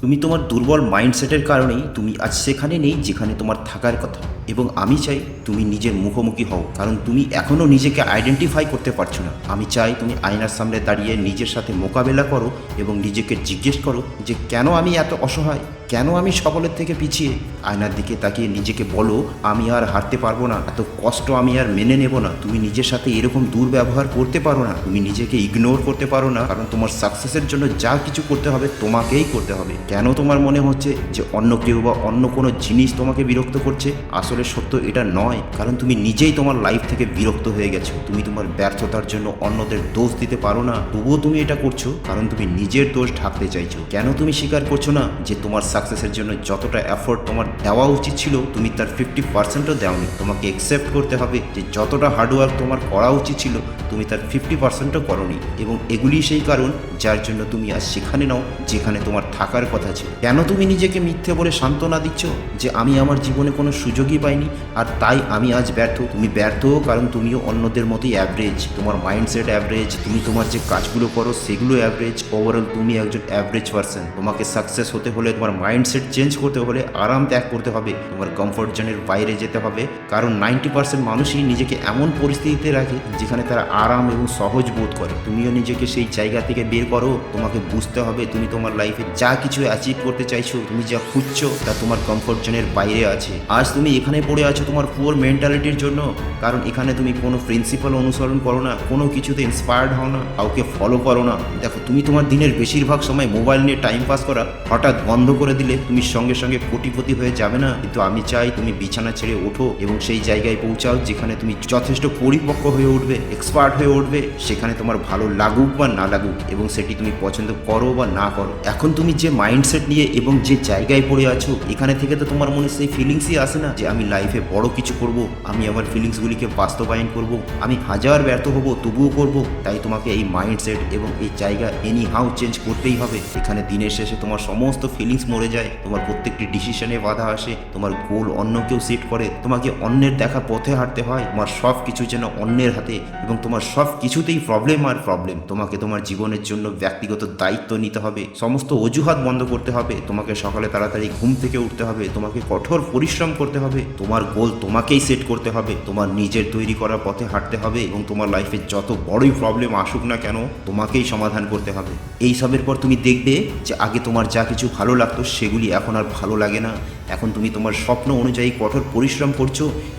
তুমি তোমার দুর্বল মাইন্ডসেটের কারণেই তুমি আজ সেখানে নেই যেখানে তোমার থাকার কথা। এবং আমি চাই তুমি নিজের মুখোমুখি হও, কারণ তুমি এখনও নিজেকে আইডেন্টিফাই করতে পারছ না। আমি চাই তুমি আয়নার সামনে দাঁড়িয়ে নিজের সাথে মোকাবেলা করো এবং নিজেকে জিজ্ঞেস করো যে কেন আমি এত অসহায়? কেন আমি সকলের থেকে পিছিয়ে? আয়নার দিকে তাকিয়ে নিজেকে বলো, আমি আর হারতে পারব না। এত কষ্ট আমি আর মেনে নেব না। তুমি নিজের সাথে এরকম দুর্ব্যবহার করতে পারো না। তুমি নিজেকে ইগনোর করতে পারো না, কারণ তোমার সাকসেসের জন্য যা কিছু করতে হবে তোমাকেই করতে হবে। কেন তোমার মনে হচ্ছে যে অন্য কেউ বা অন্য কোনো জিনিস তোমাকে বিরক্ত করছে? আসলে সত্য এটা নয়। কারণ তুমি নিজেই তোমার লাইফ থেকে বিরক্ত হয়ে গেছো। তুমি তোমার ব্যর্থতার জন্য অন্যদের দোষ দিতে পারো না। তবুও তুমি এটা করছ, কারণ তুমি নিজের দোষ ঢাকতে চাইছো। কেন তুমি স্বীকার করছ না যে তোমার সাকসেসের জন্য যতটা এফোর্ট তোমার দেওয়া উচিত ছিল, তুমি তার ফিফটি পার্সেন্টও দেওনি। তোমাকে একসেপ্ট করতে হবে যে যতটা হার্ডওয়ার্ক তোমার করা উচিত ছিল, তুমি তার ফিফটি পার্সেন্টও করনি। এবং এগুলি সেই কারণ যার জন্য তুমি আজ সেখানে নাও, যেখানে তোমার থাকার কথা ছিল। কেন তুমি নিজেকে মিথ্যে বলে সান্ত্বনা দিচ্ছ? যে আমি আমার জীবনে কোনো সুযোগই পাইনি। আর তাই আমি আজ ব্যর্থ। তুমি ব্যর্থ, কারণ তুমিও অন্যদের মতোই অ্যাভারেজ তোমার মাইন্ডসেট অ্যাভারেজ তুমি তোমার যে কাজগুলো করো, সেগুলো অ্যাভারেজ ওভারঅল তুমি একজন অ্যাভারেজ পার্সন তোমাকে সাকসেস হতে হলে, তোমার মাইন্ডসেট চেঞ্জ করতে হলে আরাম ত্যাগ করতে হবে। তোমার কমফোর্ট জোনের বাইরে যেতে হবে। কারণ নাইনটি পার্সেন্ট মানুষই নিজেকে এমন পরিস্থিতিতে রাখে, যেখানে তারা আরাম এবং সহজ বোধ করে। তুমিও নিজেকে সেই জায়গা থেকে বের করো। তোমাকে বুঝতে হবে, তুমি তোমার লাইফে যা কিছু অ্যাচিভ করতে চাইছো, তুমি যা খুঁজছো, তা তোমার কমফোর্ট জোনের বাইরে আছে। আজ তুমি এখানে পড়ে আছো তোমার পুয়ার মেন্টালিটির জন্য? কারণ এখানে তুমি কোনো প্রিন্সিপাল অনুসরণ করো না, কোনো কিছুতে ইন্সপায়ার্ড হও না, কাউকে ফলো করো না। দেখো, তুমি তোমার দিনের বেশিরভাগ সময় মোবাইল নিয়ে টাইম পাস করা, হঠাৎ বন্ধ করে দিলে তুমি সঙ্গে সঙ্গে কোটিপতি হয়ে যাবে না। কিন্তু আমি চাই তুমি বিছানা ছেড়ে ওঠো এবং সেই জায়গায় পৌঁছাও যেখানে তুমি যথেষ্ট পরিপক্ক হয়ে উঠবে এক্সপার্ট হয়ে উঠবে, সেখানে তোমার ভালো লাগুক বা না লাগুক, এবং সেটি তুমি পছন্দ করো বা না করো। এখন তুমি যে মাইন্ডসেট নিয়ে এবং যে জায়গায় পড়ে আছো, এখানে থেকে তো তোমার মনে সেই ফিলিংসই আসে না যে আমি লাইফে বড় কিছু করব, আমি আমার ফিলিংসগুলিকে বাস্তবায়ন করব, আমি হাজার ব্যর্থ হব, তবুও করব। তাই তোমাকে এই মাইন্ডসেট এবং এই জায়গা এনি হাউ চেঞ্জ করতেই হবে। এখানে দিনের শেষে তোমার সমস্ত ফিলিংস মরে যায়, তোমার প্রত্যেকটি ডিসিশনে বাধা আসে, তোমার গোল অন্য কেউ সেট করে, তোমাকে অন্যের দেখা পথে হাঁটতে হয়, তোমার সব কিছু যেন অন্যের হাতে এবং তোমার সব কিছুতেই প্রবলেম আর প্রবলেম তোমাকে তোমার জীবনের জন্য ব্যক্তিগত দায়িত্ব নিতে হবে, সমস্ত অজুহাত বন্ধ করতে হবে, তোমাকে সকালে তাড়াতাড়ি ঘুম থেকে উঠতে হবে, তোমাকে কঠোর পরিশ্রম করতে হবে তোমার গোল তোমাকেই সেট করতে হবে, তোমার নিজের তৈরি করা পথে হাঁটতে হবে এবং তোমার লাইফে যত বড়ই প্রবলেম আসুক না কেন, তোমাকেই সমাধান করতে হবে। এই সবের পর তুমি দেখবে যে আগে তোমার যা কিছু ভালো লাগতো সেগুলি এখন আর ভালো লাগে না। এখন তুমি তোমার স্বপ্ন অনুযায়ী কঠোর পরিশ্রম করছ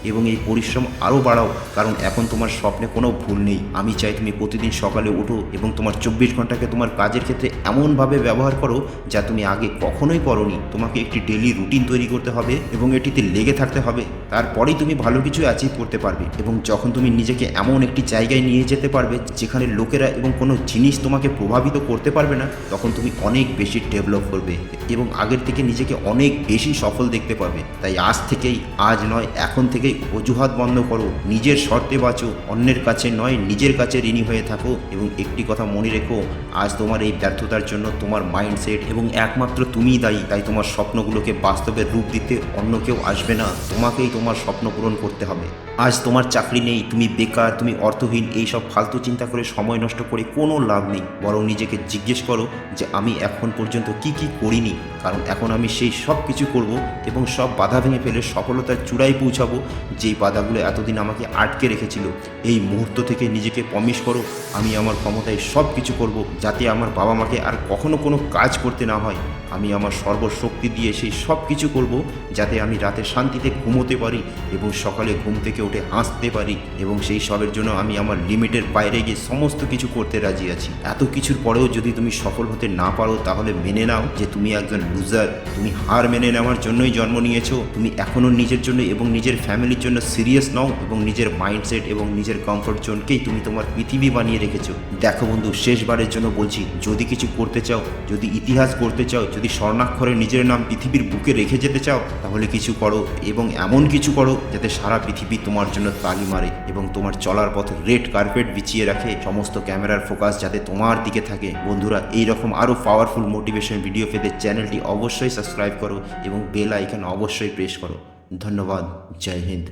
এবং এই পরিশ্রম আরও বাড়াও, কারণ এখন তোমার স্বপ্নে কোনো ভুল নেই। আমি চাই তুমি প্রতিদিন সকালে উঠো এবং তোমার চব্বিশ ঘন্টাকে তোমার কাজের ক্ষেত্রে এমনভাবে ব্যবহার করো যা তুমি আগে কখনোই করনি। তোমাকে একটি ডেলি রুটিন তৈরি করতে হবে এবং এটিতে লেগে থাকতে হবে। তারপরেই তুমি ভালো কিছু অ্যাচিভ করতে পারবে এবং যখন তুমি নিজেকে এমন একটি জায়গায় নিয়ে যেতে পারবে যেখানে লোকেরা এবং কোনো জিনিস তোমাকে প্রভাবিত করতে পারবে না, তখন তুমি অনেক বেশি ডেভেলপ করবে এবং আগের থেকে নিজেকে অনেক বেশি সফল দেখতে পাবে তাই আজ থেকেই, আজ নয়, এখন থেকেই অজুহাত বন্ধ করো। নিজের শর্তে বাঁচো, অন্যের কাছে নয়, নিজের কাছে ঋণী হয়ে থাকো এবং একটি কথা মনে রেখো, আজ তোমার এই ব্যর্থতার জন্য তোমার মাইন্ডসেট এবং একমাত্র তুমিই দায়ী, তাই তোমার স্বপ্নগুলোকে বাস্তবের রূপ দিতে অন্য কেউ আসবে না। তোমাকেই তোমার স্বপ্ন পূরণ করতে হবে। আজ তোমার চাকরি নেই, তুমি বেকার, তুমি অর্থহীন, এই সব ফালতু চিন্তা করে সময় নষ্ট করে কোনো লাভ নেই। বরং নিজেকে জিজ্ঞেস করো যে আমি এখন পর্যন্ত কি কি করিনি। কারণ এখন আমি সেই সব কিছু করব এবং সব বাধা ভেঙে ফেলে সফলতার চূড়ায় পৌঁছাবো, যেই বাধাগুলো এতদিন আমাকে আটকে রেখেছিল। এই মুহূর্ত থেকে নিজেকে প্রমিস করো, আমি আমার ক্ষমতায় সব কিছু করব, যাতে আমার বাবা মাকে আর কখনো কোনো কাজ করতে না হয়। আমি আমার সর্বশক্তি দিয়ে সেই সব কিছু করব, যাতে আমি রাতে শান্তিতে ঘুমোতে পারি এবং সকালে ঘুম থেকে উঠে হাসতে পারি এবং সেই সবের জন্য আমি আমার লিমিটের বাইরে গিয়ে সমস্ত কিছু করতে রাজি আছি। এত কিছুর পরেও যদি তুমি সফল হতে না পারো, তাহলে মেনে নাও যে তুমি একজন লুজার তুমি হার মেনে নেওয়ার জন্যই জন্ম নিয়েছো। তুমি এখনও নিজের জন্য এবং নিজের ফ্যামিলির জন্য সিরিয়াস নও এবং নিজের মাইন্ডসেট এবং নিজের কমফোর্ট জোনকেই তুমি তোমার পৃথিবী বানিয়ে রেখেছো। দেখো বন্ধু, শেষবারের জন্য বলছি, যদি কিছু করতে চাও, যদি ইতিহাস করতে চাও, যদি স্বর্ণাক্ষরে নিজের নাম পৃথিবীর বুকে রেখে যেতে চাও, তাহলে কিছু করো এবং এমন কিছু করো যাতে সারা পৃথিবী তোমার জন্য তালি মারে এবং তোমার চলার পথে রেড কার্পেট বিছিয়ে রাখে সমস্ত ক্যামেরার ফোকাস যাতে তোমার দিকে থাকে। বন্ধুরা এই রকম আরও পাওয়ারফুল মোটিভেশন ভিডিও পেতে চ্যানেলটি অবশ্যই সাবস্ক্রাইব করো এবং বেল আইকন অবশ্যই প্রেস করো। ধন্যবাদ। জয় হিন্দ।